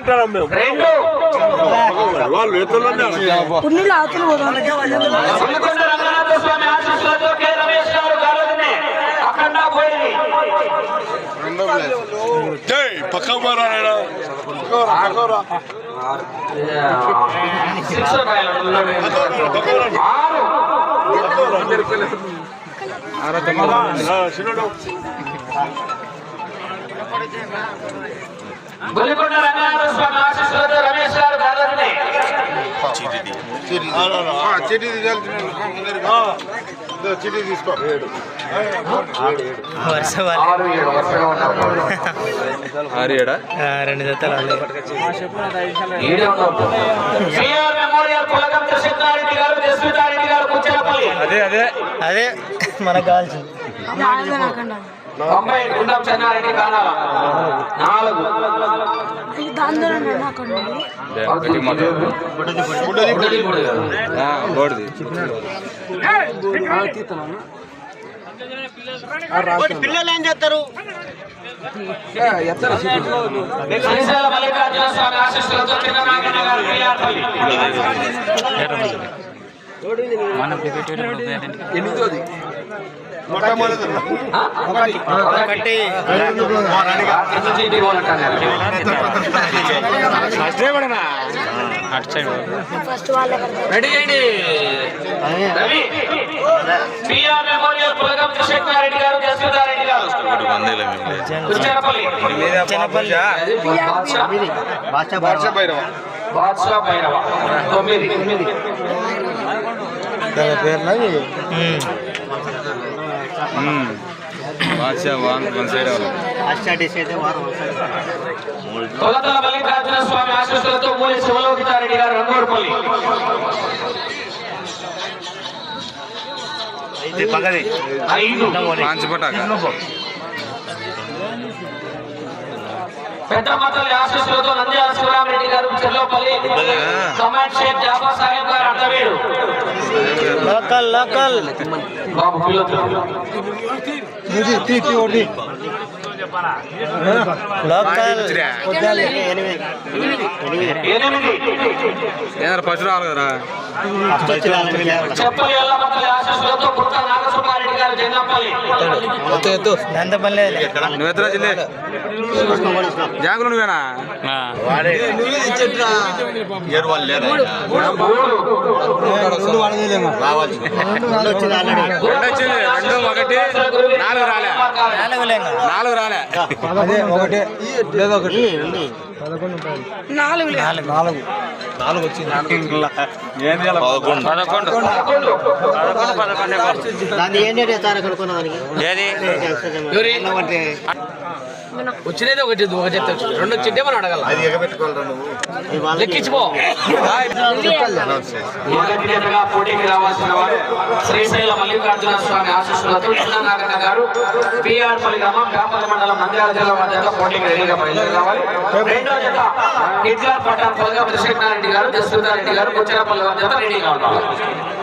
అంటారా మేము? రెండు. వాళ్ళు జై పక్క చిన్నోడు. రంగనాథ స్వామి ఆశీస్సులతో రమేష్ గారు. చిటి తీసుకో. ఏడా రెండు జతలు అదే అదే. అదే మనకు కావాల్సింది. తొంభై గుండం చెన్నారెడ్డి నాలుగు. మల్లికార్జున స్వామి ఆశీస్సులతో చిన్ననాగన్న గారు పిఆర్పల్లి. ఆ? ఒకటి. అటు రెడీ చేయండి రవి పిఆర్ మెమోరియల్ పులగం కృష్ణారెడ్డి గారు జస్మితారెడ్డి గారు బాద్షా భైరవ బాద్షా భైరవ తొమ్మిది స్వామి ఆశీస్సులతో మూలి శివలోకితారెడ్డి గారు రంగూరుపల్లి ఐదు. పాంచ్ పటాక పెద్ద ఆశీస్సులతో నంద్యాల శివరామరెడ్డి గారు చెల్లపల్లి కమాండ్ షేక్ జాబా సాహెబ్ గారు అడ్డవేడు. లోకల్ లోకల్ బాబు పిల్లలు లోకల్ ఎనిమిది ఏదైనా ఫస్ట్ రావాలి కదరా జాంగులు నువ్వేనా రెండు ఒకటి నాలుగు రాలే నాలుగు లేంగా నాలుగు రాలే నాలుగు. నాలుగు నాలుగు పదకొండు. వచ్చినది ఒకటి ఒక చెప్తే. వచ్చింది రెండు వచ్చింటే మనం అడగాల. అది ఎగబెట్టుకోవాలరా నువ్వు? లెక్కించిపో మొదటి జతగా పోటీకి రావాల్సిన వారు శ్రీశైల మల్లికార్జున స్వామి ఆశీస్సులతో చిన్ననాగన్న గారు పిఆర్ పల్లి గ్రామం కాపల్లి మండలం నంద్యాల జిల్లా వారి పోటీకి రెడీగా బయలుదేరి రావాలి రెండో జత హిట్లర్ పట్టాన్ పొలగా కృష్ణారెడ్డి గారు జస్మితారెడ్డి గారు కుచ్చరపల్లి గారు జత రెడీగా ఉండాలి